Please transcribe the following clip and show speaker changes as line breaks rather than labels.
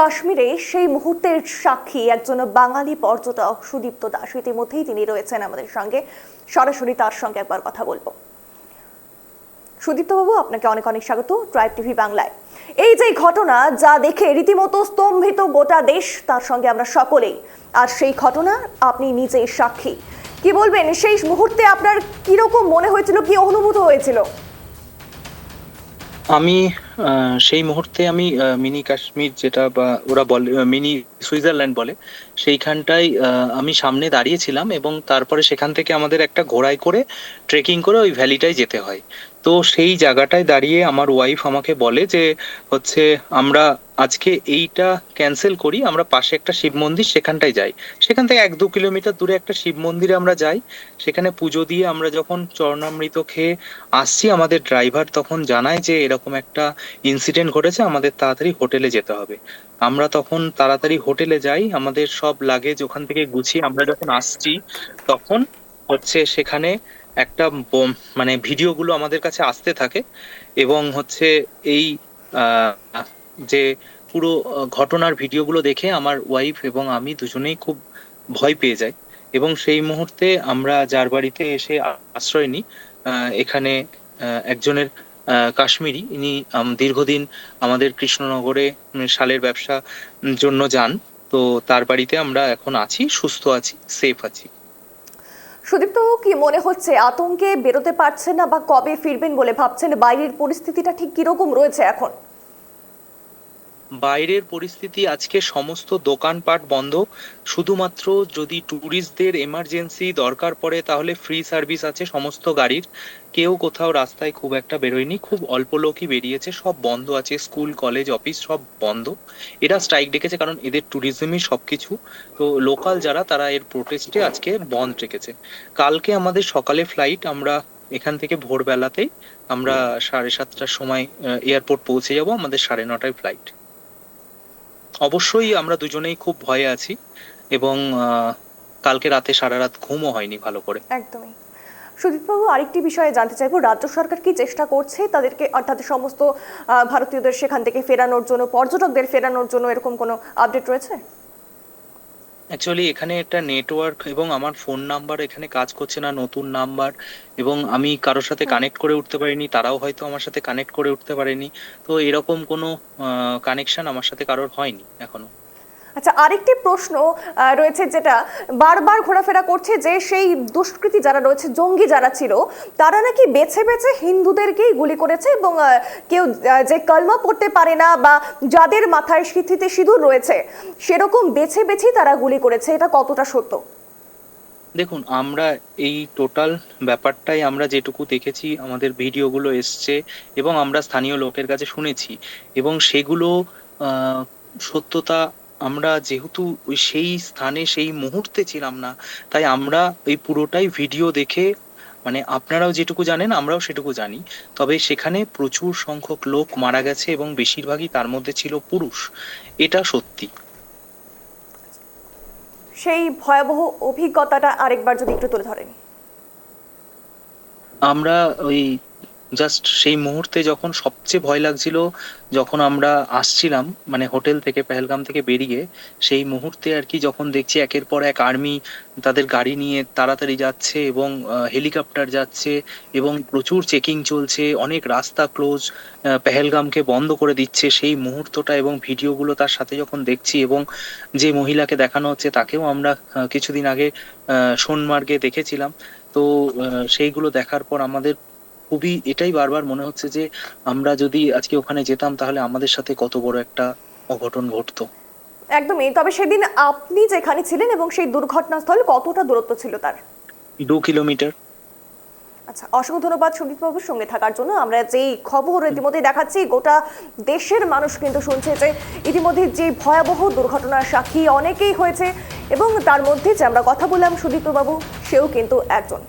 কাশ্মীরে সেই মুহূর্তের সাক্ষী একজন বাঙালি পর্যটক সুদীপ্ত দাস। ইতিমধ্যেই তিনি রয়েছেন আমাদের সঙ্গে। সরাসরি তার সঙ্গে একবার কথা বলব। সুদীপ্তবাবু, আপনাকে অনেক অনেক স্বাগত ট্রাইব টিভি বাংলায়। এই যে ঘটনা যা দেখে রীতিমতো স্তম্ভিত গোটা দেশ, তার সঙ্গে আমরা সকলেই। আর সেই ঘটনা আপনি নিজেই সাক্ষী। কি বলবেন? সেই মুহূর্তে আপনার কীরকম মনে হয়েছিল, কি অনুভূত হয়েছিল?
আমি সেই মুহূর্তে আমি মিনি কাশ্মীর যেটা বা ওরা বলে মিনি সুইজারল্যান্ড বলে, সেইখানটায় আমি সামনে দাঁড়িয়েছিলাম এবং তারপরে সেখান থেকে আমাদের একটা ঘোড়ায় করে ট্রেকিং করে ওই ভ্যালিটায় যেতে হয়। তো সেই জায়গাটায় দাঁড়িয়ে আমার ওয়াইফ আমাকে বলে যে, হচ্ছে আমরা আজকে এইটা ক্যান্সেল করি, আমরা পাশে একটা শিব মন্দির সেখানটায় যাই। সেখান থেকে এক দু কিলোমিটার দূরে একটা শিব মন্দিরে আমরা যাই। সেখানে পুজো দিয়ে আমরা যখন চরণামৃত খেয়ে আসছি, আমাদের ড্রাইভার তখন জানায় যে এরকম একটা ইনসিডেন্ট ঘটেছে, আমাদের তাড়াতাড়ি হোটেলে যেতে হবে। আমরা তখন তাড়াতাড়ি হোটেলে যাই, আমাদের সব লাগেজ ওখান থেকে গুছিয়ে আমরা যখন আসছি, তখন হচ্ছে সেখানে একটা মানে ভিডিওগুলো আমাদের কাছে আসতে থাকে এবং হচ্ছে এই যে পুরো ঘটনার ভিডিওগুলো দেখে আমার ওয়াইফ এবং আমি দুজনেই খুব ভয় পেয়ে যাই এবং সেই মুহূর্তে আমরা যার বাড়িতে এসে আশ্রয় নিই এখানে একজনের কাশ্মীরি। ইনি দীর্ঘদিন আমাদের কৃষ্ণনগরে শালের ব্যবসা জন্য যান। তো তার বাড়িতে আমরা এখন আছি, সুস্থ আছি সেফ আছি।
সুদীপ্ত, কি মনে হচ্ছে? আতঙ্কে বেরোতে পারছেন না বা কবে ফিরবেন বলে ভাবছেন? বাইরের পরিস্থিতিটা ঠিক কীরকম রয়েছে এখন?
বাইরের পরিস্থিতি আজকে সমস্ত দোকানপাট বন্ধ। শুধুমাত্র যদি ট্যুরিস্টদের এমার্জেন্সি দরকার পড়ে, তাহলে ফ্রি সার্ভিস আছে সমস্ত গাড়ির। কেউ কোথাও রাস্তায় খুব একটা বেরোয়নি, খুব অল্প লোকই বেরিয়েছে, সব বন্ধ আছে স্কুল কলেজ অফিস সব বন্ধ। এরা স্ট্রাইক ডেকেছে কারণ এদের ট্যুরিজমই সবকিছু। তো লোকাল যারা, তারা এর প্রোটেস্টে আজকে বন্ধ রেখেছে। কালকে আমাদের সকালে ফ্লাইট আমরা এখান থেকে ভোরবেলাতেই আমরা সাড়ে সাতটার সময় এয়ারপোর্ট পৌঁছে যাব, আমাদের সাড়ে নটায় ফ্লাইট অবশ্যই আমরা দুজনেই খুব ভয়ে আছি এবং কালকে রাতে সারা রাত ঘুমও হয়নি ভালো করে।
একদমই। সুদীপবাবু, আরেকটি বিষয়ে জানতে চাইব, রাজ্য সরকার কি চেষ্টা করছে তাদেরকে, অর্থাৎ সমস্ত ভারতীয়দের সেখান থেকে ফেরানোর জন্য, পর্যটকদের ফেরানোর জন্য এরকম কোনো আপডেট রয়েছে?
অ্যাকচুয়ালি এখানে একটা নেটওয়ার্ক এবং আমার ফোন নাম্বার এখানে কাজ করছে না নতুন নাম্বার এবং আমি কারোর সাথে কানেক্ট করে উঠতে পারিনি তারাও হয়তো আমার সাথে কানেক্ট করে উঠতে পারেনি। তো এরকম কোনো কানেকশন আমার সাথে কারোর হয়নি এখনও।
আচ্ছা আরেকটি প্রশ্ন রয়েছে যেটা বারবার ঘোরাফেরা করছে যে সেই দুষ্কৃতী যারা রয়েছে, জঙ্গি যারা ছিল, তারা নাকি বেছে বেছে হিন্দুদেরকেই গুলি করেছে এবং কেউ যে কলমা পড়তে পারে না বা যাদের মাথায় সিথিতে সিঁদুর রয়েছে, সেরকম বেছে বেছেই তারা গুলি করেছে। এটা কতটা সত্য?
দেখুন, আমরা এই টোটাল ব্যাপারটাই আমরা যেটুকু দেখেছি, আমাদের ভিডিওগুলো এসছে এবং আমরা স্থানীয় লোকের কাছে শুনেছি এবং সেগুলো সত্যতা আমরা যেহেতু ওই সেই স্থানে সেই মুহূর্তে ছিলাম না তাই আমরা এই পুরোটাই ভিডিও দেখে মানে আপনারাও যেটুকু জানেন আমরাও সেটুকু জানি। তবে সেখানে প্রচুর সংখ্যক লোক মারা গেছে এবং বেশিরভাগই তার মধ্যে ছিল পুরুষ। এটা সত্যি।
সেই ভয়াবহ অভিজ্ঞতাটা আরেকবার যদি একটু তুলে ধরেন।
আমরা ওই জাস্ট সেই মুহূর্তে যখন সবচেয়ে ভয় লাগছিল, যখন আমরা আসছিলাম মানে হোটেল থেকে, পেহেলগাম থেকে বেরিয়ে, সেই মুহূর্তে আর কি যখন দেখছি একের পর এক আর্মি তাদের গাড়ি নিয়ে তাড়াতাড়ি যাচ্ছে এবং হেলিকপ্টার যাচ্ছে এবং প্রচুর চেকিং চলছে, অনেক রাস্তা ক্লোজ পেহেলগামকে বন্ধ করে দিচ্ছে সেই মুহূর্তটা এবং ভিডিওগুলো তার সাথে যখন দেখছি এবং যে মহিলাকে দেখানো হচ্ছে তাকেও আমরা কিছুদিন আগে সোনমার্গে দেখেছিলাম। তো সেইগুলো দেখার পর আমাদের খুবই এটাই বারবার মনে হচ্ছে যে আমরা যদি আজকে ওখানে যেতাম তাহলে আমাদের সাথে কত বড় একটা অঘটন ঘটতো।
একদমই তবে সেদিন আপনি যেখানে ছিলেন এবং সেই দুর্ঘটনাস্থল কতটা দূরত্ব ছিল তার?
দু কিলোমিটার।
আচ্ছা অসংখ্য ধন্যবাদ সুদীপবাবুর সঙ্গে থাকার জন্য। আমরা যেই খবর ইতিমধ্যে দেখাচ্ছি গোটা দেশের মানুষ কিন্তু শুনছে যে ইতিমধ্যে যে ভয়াবহ দুর্ঘটনার সাক্ষী অনেকেই হয়েছে এবং তার মধ্যে যে আমরা কথা বললাম সুদীপ্তবাবু সেও কিন্তু একজন।